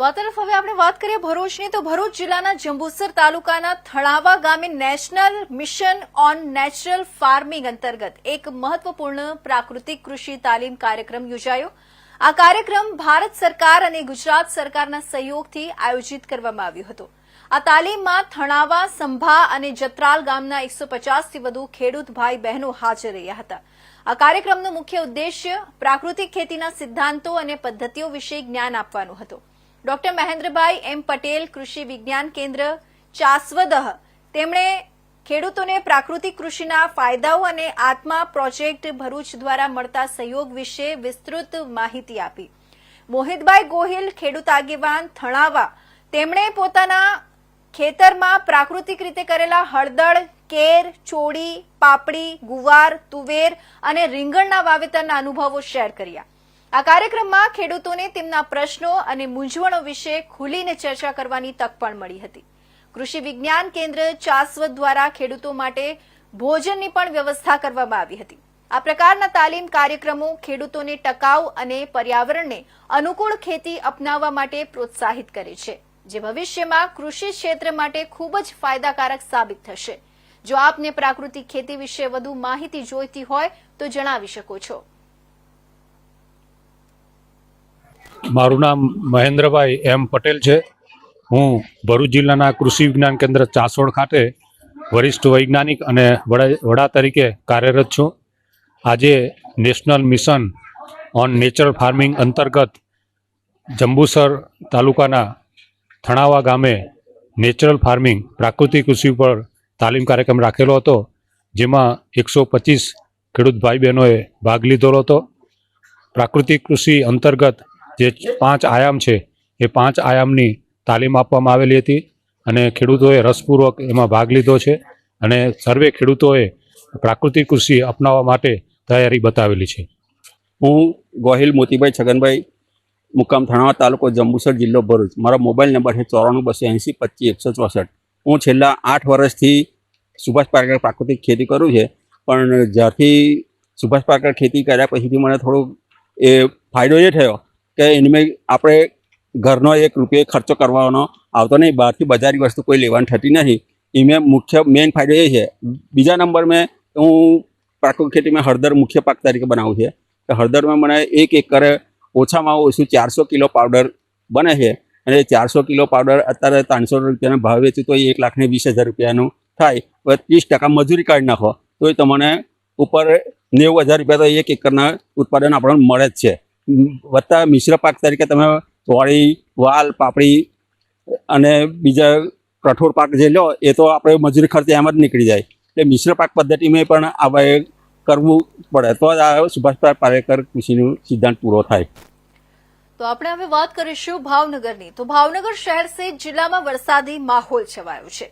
તો આ તરફ હવે આપણે વાત કરીએ ભરૂચની, તો ભરૂચ જિલ્લાના જંબુસર તાલુકાના થળાવા ગામે national mission on natural farming અંતર્ગત એક મહત્વપૂર્ણ પ્રાકૃતિક કૃષિ તાલીમ કાર્યક્રમ યોજાયો. આ કાર્યક્રમ ભારત સરકાર અને ગુજરાત સરકારના સહયોગથી આયોજિત કરવામાં આવ્યો હતો. આ તાલીમમાં થણાવા, સંભા અને જત્રાલ ગામના એકસો પચાસથી વધુ ખેડૂત ભાઈ બહેનો હાજર રહ્યા હતા. આ કાર્યક્રમનો મુખ્ય ઉદ્દેશ્ય પ્રાકૃતિક ખેતીના સિદ્ધાંતો અને પદ્ધતિઓ વિશે જ્ઞાન આપવાનો હતો. ડોક્ટર મહેન્દ્રભાઈ એમ પટેલ કૃષિ વિજ્ઞાન કેન્દ્ર ચાસવદહ. તેમણે ખેડૂતોને પ્રાકૃતિક કૃષિના ફાયદાઓ અને આત્મા પ્રોજેક્ટ ભરૂચ દ્વારા મળતા સહયોગ વિશે વિસ્તૃત માહિતી આપી. મોહિતભાઈ ગોહિલ ખેડૂત આગેવાન થણાવા. તેમણે પોતાના ખેતરમાં પ્રાકૃતિક રીતે કરેલા હળદળ કેર, ચોળી, પાપડી, ગુવાર, તુવેર અને રીંગણના વાવેતરના અનુભવો શેર કર્યા. આ કાર્યક્રમમાં ખેડૂતોને તેમના પ્રશ્નો અને મૂંઝવણો વિશે ખુલીને ચર્ચા કરવાની તક પણ મળી હતી. કૃષિ વિજ્ઞાન કેન્દ્ર ચાસવદ દ્વારા ખેડૂતો માટે ભોજનની પણ વ્યવસ્થા કરવામાં આવી હતી. આ પ્રકારના તાલીમ કાર્યક્રમો ખેડૂતોને ટકાઉ અને પર્યાવરણને અનુકૂળ ખેતી અપનાવવા માટે પ્રોત્સાહિત કરે છે, જે ભવિષ્યમાં કૃષિ ક્ષેત્ર માટે ખૂબ જ ફાયદાકારક સાબિત થશે. જો આપને પ્રાકૃતિક ખેતી વિશે વધુ માહિતી જોઈતી હોય તો જણાવી શકો છો. મારું નામ મહેન્દ્રભાઈ એમ પટેલ છે. હું ભરૂચ જિલ્લાના કૃષિ વિજ્ઞાન કેન્દ્ર ચાસોડ ખાતે વરિષ્ઠ વૈજ્ઞાનિક અને વડા તરીકે કાર્યરત છું. આજે national mission on natural farming અંતર્ગત જંબુસર તાલુકાના થણાવા ગામે નેચરલ ફાર્મિંગ પ્રાકૃતિક કૃષિ પર તાલીમ કાર્યક્રમ રાખેલો હતો, જેમાં એકસો પચીસ ખેડૂત ભાઈ બહેનોએ ભાગ લીધેલો હતો. પ્રાકૃતિક કૃષિ અંતર્ગત જે પાંચ આયામ છે, એ પાંચ આયામની તાલીમ આપવામાં આવેલી હતી અને ખેડૂતોએ રસપૂર્વક એમાં ભાગ લીધો છે અને સર્વે ખેડૂતોએ પ્રાકૃતિક કૃષિ અપનાવવા માટે તૈયારી બતાવેલી છે. હું ગોહિલ મોતીભાઈ છગનભાઈ, મુકામ થાણાવા તાલુકો જંબુસર જિલ્લો ભરૂચ. મારો મોબાઈલ નંબર છે ચોરાણું બસો એંસી પચીસ એકસો ચોસઠ. હું છેલ્લા આઠ વર્ષથી સુભાષ પાર્કર પ્રાકૃતિક ખેતી કરું છે, પણ જ્યારથી સુભાષ પાર્કર ખેતી કર્યા પછીથી મને થોડુંક એ ફાયદો એ થયો કે એની આપણે ઘરનો એક રૂપિયો ખર્ચો કરવાનો આવતો નહીં. બહારથી બજારી વસ્તુ કોઈ લેવાની થતી નથી એમાં મુખ્ય મેઇન ફાયદો એ છે. બીજા નંબર મેં હું પ્રાકૃતિક ખેતીમાં હળદર મુખ્ય પાક તરીકે બનાવું છે. કે હળદરમાં મને એક એકરે ઓછામાં ઓછું ચારસો કિલો પાવડર બને છે. અને ચારસો કિલો પાવડર અત્યારે ત્રણસો રૂપિયાના ભાવ વેચું તો એ એક લાખને વીસ હજાર રૂપિયાનું થાય. ત્રીસ ટકા મજૂરી કાઢી નાખો તો એ તમને ઉપર નેવું હજાર રૂપિયા તો એક એકરના ઉત્પાદન આપણને મળે જ છે. વત્તા મિશ્ર પાક તરીકે તમે ચોળી વાલ, પાપડી અને બીજા કઠોળ પાક જે લો, એ તો આપણે મજૂરી ખર્ચે એમ જ નીકળી જાય. એટલે મિશ્ર પાક પદ્ધતિમાં પણ આપણે કરવું પડે. તો જ આ સુભાષભાઈ પારેકર કૃષિનું સિદ્ધાંત પૂરો થાય. તો આપણે હવે વાત કરીશું ભાવનગરની. તો ભાવનગર શહેર સહિત જિલ્લામાં વરસાદી માહોલ છવાયો છે.